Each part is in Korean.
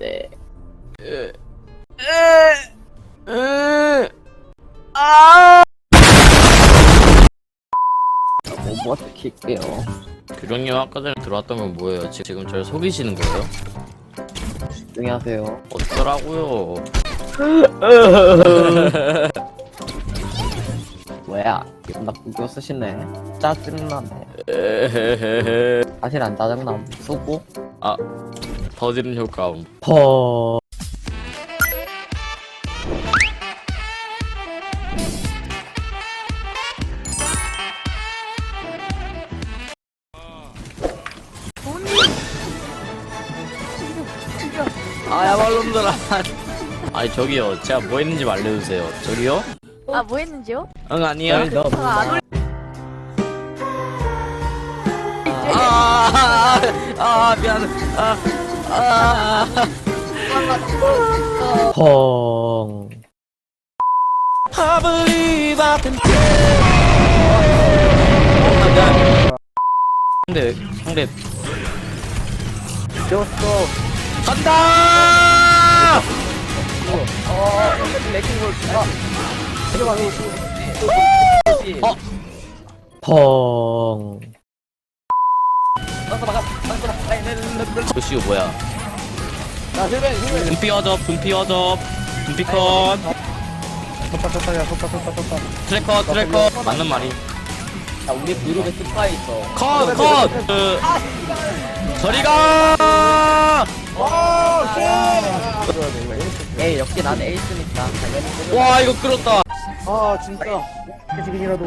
네. 아! 오버워치 킬게요. 교장님 아까 전에 들어왔던 건 뭐예요? 지- 지금 저를 속이시는 거예요? 조용히 하세요. 어쩌라고요? 뭐야? 기분 나쁘게 쓰시네. 짜증나네. 사실 안 짜증나. 쓰고. 아, 터지는 효과음. 퍼. 아야 말놈들아. 아니 저기요, 제가 뭐 했는지 좀 알려주세요. 저기요? 아 뭐 했는지요? 응 아니야. 너 아, 안 올려. 아, 아, 아, 미안. 아, 아. 펑. I believe I can 상대 상대 졌어. 간다! 어, 펑. 조시 이거 뭐야? 분피 허접, 분피 허접, 분피 컷. 트래커, 트래커. 맞는 말이. 야, 우리 그룹에 스파 있어. 컷, 컷. 그, 저리 가! 에이, 역시 난 에이스니까. 당연히 와, 이거 끌었다. 아 진짜 지금이라도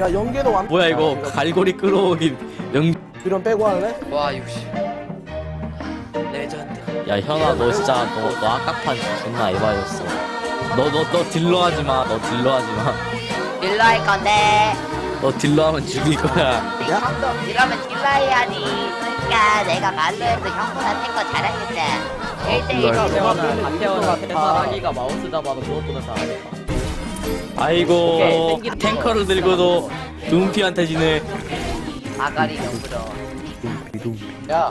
야 연계도 완 뭐야 이거 갈고리 끌어오긴 영. 이런 빼고 할래? 와 60. 레전드. 야 현아 너 진짜 너 너 아까판 존나 에바였어. 너 너 너 딜러 하지 마. 너 딜러 하지 마. 일로 할 건데 너 딜러 하면 죽일 거야. 형도 이러면 일로 해야지 그러니까 내가 말로 해서 형보다 탱거 잘하겠다 1대1로 태어나, 태어나, 대사하기가 마우스 잡아도 그것보다 잘하겠다. 아이고 오케이, 탱커를 들고도 둠피한테 지네. 아가리 역으로 야,